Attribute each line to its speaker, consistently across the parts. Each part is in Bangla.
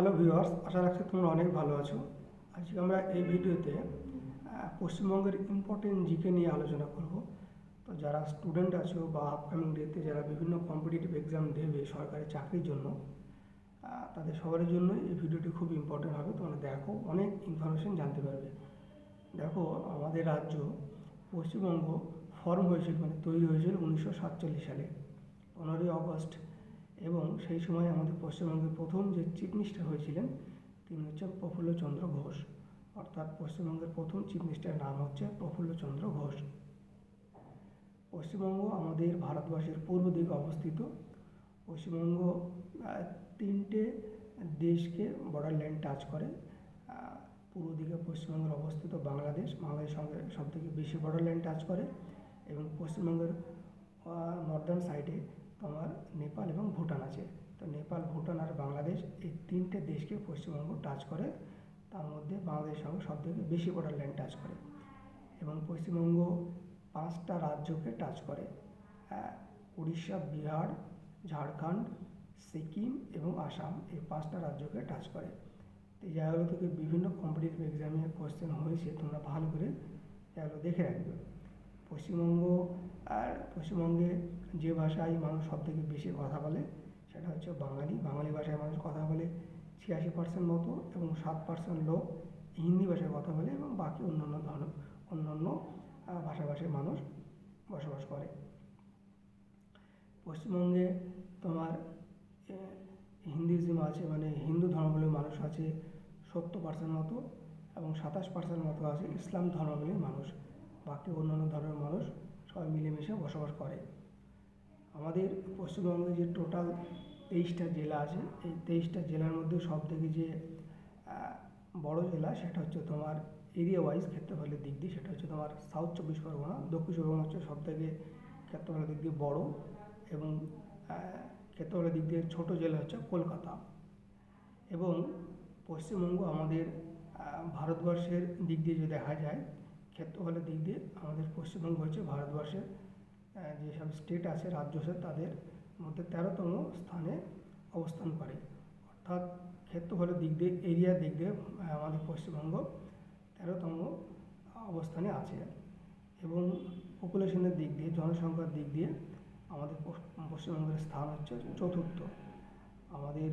Speaker 1: হ্যালো ভিউয়ার্স আশা রাখছি তোমরা অনেক ভালো আছো। আজকে আমরা এই ভিডিওতে পশ্চিমবঙ্গের ইম্পর্টেন্ট জিকে নিয়ে আলোচনা করব। তো যারা স্টুডেন্ট আছো বা আপকামিং ডেতে যারা বিভিন্ন কম্পিটিটিভ এক্সাম দেবে সরকারি চাকরির জন্য তাদের সবার জন্য এই ভিডিওটি খুব ইম্পর্টেন্ট হবে। তোমরা দেখো, অনেক ইনফরমেশন জানতে পারবে। দেখো, আমাদের রাজ্য পশ্চিমবঙ্গ ফর্ম হয়েছিল মানে তৈরি হয়েছিল উনিশশো সাতচল্লিশ সালে, পনেরোই অগস্ট। এবং সেই সময় আমাদের পশ্চিমবঙ্গের প্রথম যে চিফ মিনিস্টার হয়েছিলেন, তিনি হচ্ছেন প্রফুল্লচন্দ্র ঘোষ। অর্থাৎ পশ্চিমবঙ্গের প্রথম চিফ মিনিস্টারের নাম হচ্ছে প্রফুল্লচন্দ্র ঘোষ। পশ্চিমবঙ্গ আমাদের ভারতবর্ষের পূর্ব দিকে অবস্থিত। পশ্চিমবঙ্গ তিনটে দেশকে বর্ডার লাইন টাচ করে পূর্ব দিকে পশ্চিমবঙ্গের অবস্থিত বাংলাদেশ বাংলাদেশের সঙ্গে সবথেকে বেশি বর্ডার লাইন টাচ করে এবং পশ্চিমবঙ্গের নর্দার্ন সাইডে নেপাল এবং ভুটান আছে। তো নেপাল, ভুটান আর বাংলাদেশ এই তিনটে দেশকে পশ্চিমবঙ্গ টাচ করে। তার মধ্যে বাংলাদেশের সঙ্গে সবথেকে বেশি বর্ডার লাইন টাচ করে এবং পশ্চিমবঙ্গ পাঁচটা রাজ্যকে টাচ করে। উড়িষ্যা, বিহার, ঝাড়খণ্ড, সিকিম এবং আসাম এই পাঁচটা রাজ্যকে টাচ করে। এই জায়গাগুলো থেকে বিভিন্ন কম্পিটিটিভ এক্সামে কোশ্চেন হয়েছে, তোমরা ভালো করে জায়গাগুলো দেখে রাখবে। পশ্চিমবঙ্গ আর পশ্চিমবঙ্গে যে ভাষায় মানুষ সব থেকে বেশি কথা বলে, সেটা হচ্ছে বাঙালি। বাঙালি ভাষায় মানুষ কথা বলে ছিয়াশি পার্সেন্ট মতো এবং সাত পার্সেন্ট লোক হিন্দি ভাষায় কথা বলে এবং বাকি অন্যান্য ধরনের অন্যান্য ভাষাভাষীর মানুষ বসবাস করে। পশ্চিমবঙ্গে তোমার হিন্দুইজম আছে মানে হিন্দু ধর্মাবলম্বী মানুষ আছে সত্তর পার্সেন্ট মতো এবং সাতাশ পার্সেন্ট মতো আছে ইসলাম ধর্মাবলম্বী মানুষ। বাকি অন্যান্য ধর্মের মানুষ সবাই মিলেমিশে বসবাস করে। আমাদের পশ্চিমবঙ্গে যে টোটাল তেইশটা জেলা আছে, এই তেইশটা জেলার মধ্যে সব থেকে যে বড় জেলা সেটা হচ্ছে তোমার এরিয়া ওয়াইজ ক্ষেত্রফলের দিক দিয়ে সেটা হচ্ছে তোমার সাউথ চব্বিশ পরগনা, দক্ষিণ পরগনা হচ্ছে সব থেকে ক্ষেত্রফলের দিক দিয়ে বড় এবং ক্ষেত্রফলের দিক দিয়ে ছোট জেলা হচ্ছে কলকাতা। এবং পশ্চিমবঙ্গ আমাদের ভারতবর্ষের দিক দিয়ে যদি দেখা যায় ক্ষেত্রফলের দিক দিয়ে আমাদের পশ্চিমবঙ্গ হচ্ছে ভারতবর্ষের যেসব স্টেট আছে, রাজ্য আছে, তাদের মধ্যে তেরোতম স্থানে অবস্থান করে। অর্থাৎ ক্ষেত্রফলের দিক দিয়ে এরিয়ার দিক দিয়ে আমাদের পশ্চিমবঙ্গ তেরোতম অবস্থানে আছে। এবং পপুলেশনের দিক দিয়ে, জনসংখ্যার দিক দিয়ে আমাদের পশ- পশ্চিমবঙ্গের স্থান হচ্ছে চতুর্থ। আমাদের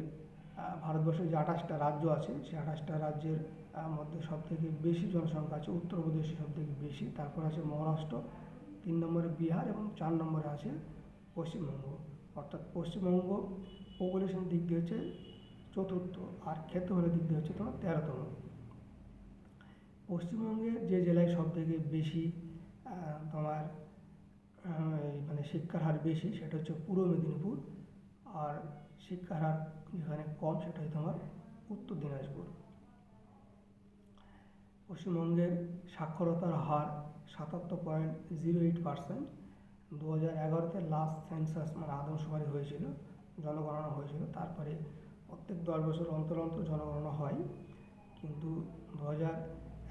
Speaker 1: ভারতবর্ষের যে আঠাশটা রাজ্য আছে, সেই আঠাশটা রাজ্যের আহ, মধ্যে সবথেকে বেশি জনসংখ্যা আছে উত্তরপ্রদেশে সবথেকে বেশি তারপর আছে মহারাষ্ট্র তিন নম্বরে বিহার এবং চার নম্বরে আছে পশ্চিমবঙ্গ। অর্থাৎ পশ্চিমবঙ্গ পপুলেশন দিক দিয়ে হচ্ছে চতুর্থ আর ক্ষেত্রফলের দিক দিয়ে হচ্ছে তোমার তেরোতম পশ্চিমবঙ্গের যে জেলায় সব থেকে বেশি তোমার মানে শিক্ষার হার বেশি সেটা হচ্ছে পূর্ব মেদিনীপুর আর শিক্ষার হার যেখানে কম সেটা হচ্ছে তোমার উত্তর দিনাজপুর। পশ্চিমবঙ্গের সাক্ষরতার হার সাতাত্তর পয়েন্ট জিরো এইট পার্সেন্ট। দু হাজার এগারোতে লাস্ট সেন্সাস মানে আদমশুমারি হয়েছিল, জনগণনা হয়েছিল। তারপরে প্রত্যেক দশ বছর অন্তর অন্তর জনগণনা হয়। কিন্তু দু হাজার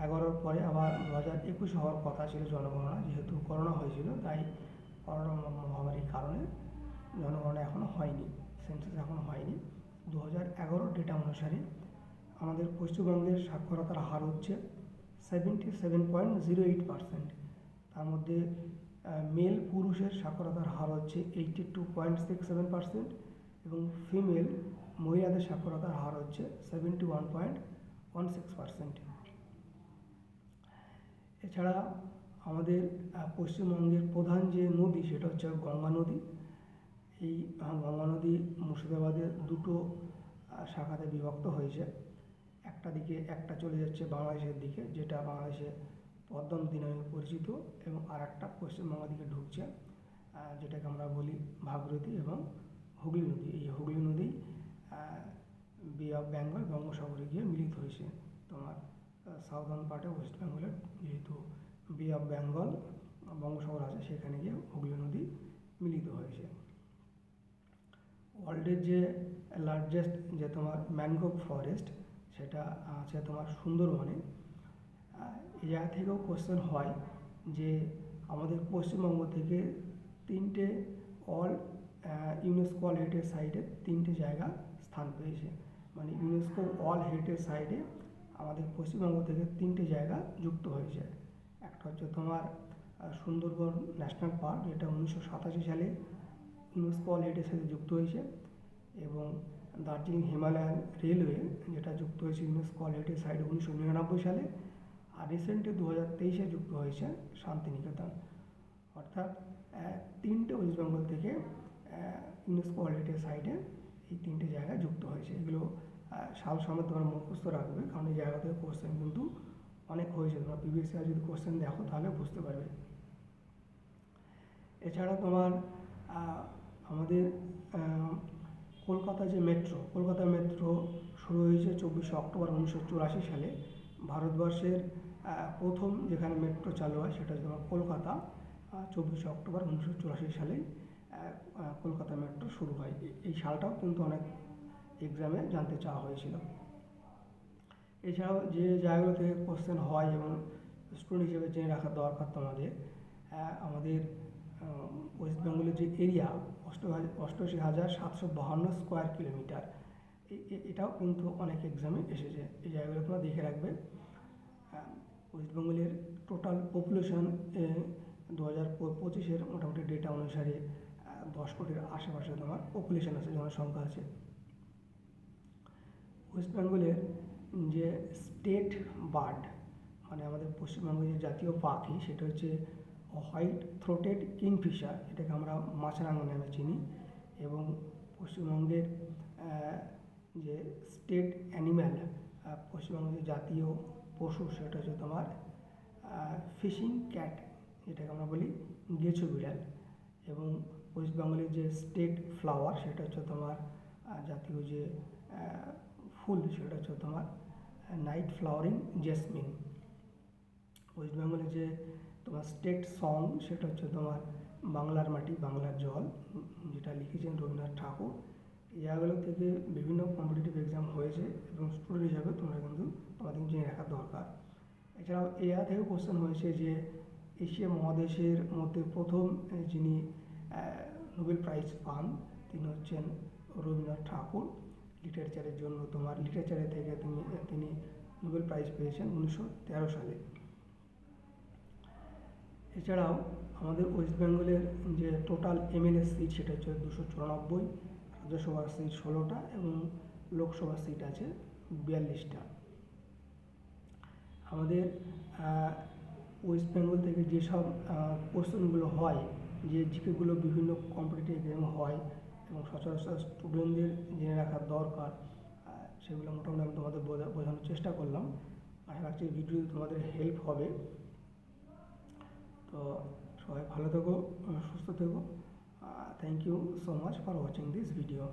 Speaker 1: এগারোর পরে আবার দু হাজার একুশ হওয়ার কথা ছিল জনগণনা, যেহেতু করোনা হয়েছিল, তাই করোনা মহামারীর কারণে জনগণনা এখনও হয়নি সেন্সাস এখনও হয়নি। দু হাজার এগারোর ডেটা অনুসারে আমাদের পশ্চিমবঙ্গের সাক্ষরতার হার হচ্ছে seventy seven point zero eight percent তার মধ্যে মেল পুরুষের সাক্ষরতার হার হচ্ছে eighty two point six seven percent এবং ফিমেল মহিলাদের সাক্ষরতার হার হচ্ছে seventy one point one six percent এছাড়া আমাদের পশ্চিমবঙ্গের প্রধান যে নদী, সেটা হচ্ছে গঙ্গা নদী। এই গঙ্গা নদী মুর্শিদাবাদের দুটো শাখাতে বিভক্ত হয়েছে। একটা দিকে, একটা চলে যাচ্ছে বাংলাদেশের দিকে, যেটা বাংলাদেশে পদ্মা নদী নামে পরিচিত এবং আর একটা পশ্চিমবঙ্গ দিকে ঢুকছে যেটাকে আমরা বলি ভাগীরথী এবং হুগলি নদী। এই হুগলি নদী বে অফ বেঙ্গল বঙ্গোসাগরে গিয়ে মিলিত হয়েছে। তোমার সাউদার্ন পার্টে ওয়েস্ট বেঙ্গলের যেহেতু বে অফ বেঙ্গল বঙ্গোসাগর আছে, সেখানে গিয়ে হুগলি নদী মিলিত হয়েছে। ওয়ার্ল্ডের যে লার্জেস্ট যে তোমার ম্যানগ্রোভ ফরেস্ট সেটা আছে তোমার সুন্দরবনে এই জায়গা থেকেও কোশ্চেন হয় যে আমাদের পশ্চিমবঙ্গ থেকে তিনটে অল ইউনেস্কো অল হেরিটেজ সাইটে তিনটে জায়গা স্থান পেয়েছে। মানে ইউনেস্কো ওয়ার্ল্ড হেরিটেজ সাইটে আমাদের পশ্চিমবঙ্গ থেকে তিনটে জায়গা যুক্ত হয়েছে। একটা হচ্ছে তোমার সুন্দরবন ন্যাশনাল পার্ক যেটা উনিশশো সাতাশি সালে ইউনেস্কো ওয়ার্ল্ড হেরিটেজ সাইটে যুক্ত হয়েছে। এবং দার্জিলিং হিমালয়ান রেলওয়ে, যেটা যুক্ত হয়েছে ইউনেস্কো ওয়ার্ল্ড হেরিটেজ সাইটে উনিশশো নিরানব্বই সালে আর রিসেন্টলি দু হাজার তেইশে যুক্ত হয়েছে শান্তিনিকেতন। অর্থাৎ তিনটে ওয়েস্ট বেঙ্গল থেকে ইউনেস্কো ওয়ার্ল্ড হেরিটেজ সাইটে এই তিনটে জায়গা যুক্ত হয়েছে। এগুলো সাল সমেত তোমরা মুখস্থ রাখবে, কারণ এই জায়গা থেকে কোশ্চেন কিন্তু অনেক হয়েছে। তোমরা প্রিভিয়াস যদি কোশ্চেন দেখো, তাহলে বুঝতে পারবে। এছাড়া তোমার আমাদের কলকাতা যে মেট্রো, কলকাতা মেট্রো শুরু হয়েছে চব্বিশে অক্টোবর উনিশশো চুরাশি সালে। ভারতবর্ষের প্রথম যেখানে মেট্রো চালু হয় সেটা হচ্ছে কলকাতা। চব্বিশে অক্টোবর উনিশশো চুরাশি সালে কলকাতা মেট্রো শুরু হয়। এই সালটাও কিন্তু অনেক এক্সামে জানতে চাওয়া হয়েছিল। এছাড়াও যে জায়গাগুলো থেকে কোশ্চেন হয় এবং স্টুডেন্ট হিসেবে জেনে রাখা দরকার তোমাদের আমাদের ওয়েস্ট বেঙ্গলের যে এরিয়া অষ্টআশি হাজার সাতশো বাহান্ন স্কোয়ার কিলোমিটার এটাও কিন্তু অনেক এক্সামে এসেছে। এই জায়গাগুলো তোমরা দেখে রাখবে আহ, ওয়েস্ট বেঙ্গলের টোটাল পপুলেশন দু হাজার পঁচিশের মোটামুটি ডেটা অনুসারে দশ কোটির আশেপাশে তোমার পপুলেশন আছে জনসংখ্যা আছে। ওয়েস্ট বেঙ্গলের যে স্টেট বার্ড মানে আমাদের পশ্চিমবঙ্গের যে জাতীয় পাখি সেটা হচ্ছে হোয়াইট থ্রোটেড কিংফিশার এটাকে আমরা মাছরাঙা নামে চিনি, এবং পশ্চিমবঙ্গের যে স্টেট অ্যানিম্যাল পশ্চিমবঙ্গের জাতীয় পশু, সেটা হচ্ছে তোমার ফিশিং ক্যাট যেটাকে আমরা বলি গেছো বিড়াল। এবং ওয়েস্ট বেঙ্গলের যে স্টেট ফ্লাওয়ার সেটা হচ্ছে তোমার জাতীয় যে ফুল, সেটা হচ্ছে তোমার নাইট ফ্লাওয়ারিং জেসমিন ওয়েস্ট বেঙ্গলের যে তোমার স্টেট সং সেটা হচ্ছে তোমার বাংলার মাটি, বাংলার জল, যেটা লিখেছেন রবীন্দ্রনাথ ঠাকুর। এই থেকে বিভিন্ন কম্পিটিটিভ এক্সাম হয়েছে এবং স্টুডেন্ট হিসাবে তোমরা কিন্তু তোমাদের জেনে রাখা দরকার। এছাড়াও এই থেকেও কোশ্চেন হয়েছে যে এশিয়া মহাদেশের মধ্যে প্রথম যিনি নোবেল প্রাইজ পান, তিনি হচ্ছেন রবীন্দ্রনাথ ঠাকুর। লিটারেচারের জন্য তোমার লিটারেচারের থেকে তিনি তিনি নোবেল প্রাইজ পেয়েছেন উনিশশো তেরো সালে। এছাড়াও আমাদের ওয়েস্ট বেঙ্গলের যে টোটাল এমএলএ সিট সেটা হচ্ছে দুশো চুরানব্বই রাজ্যসভার সিট ষোলোটা এবং লোকসভার সিট আছে বিয়াল্লিশটা। আমাদের ওয়েস্ট বেঙ্গল থেকে যেসব কোশ্চেনগুলো হয়, যে জিকেগুলো বিভিন্ন কম্পিটিটিভ এক্সাম হয় এবং সচরাচর স্টুডেন্টদের জেনে রাখার দরকার সেগুলো মোটামুটি আমি তোমাদের বোঝা- বোঝানোর চেষ্টা করলাম। আশা রাখছি ভিডিও তোমাদের হেল্প হবে। তো সবাই ভালো থেকো সুস্থ থেকো। Thank you so much for watching this video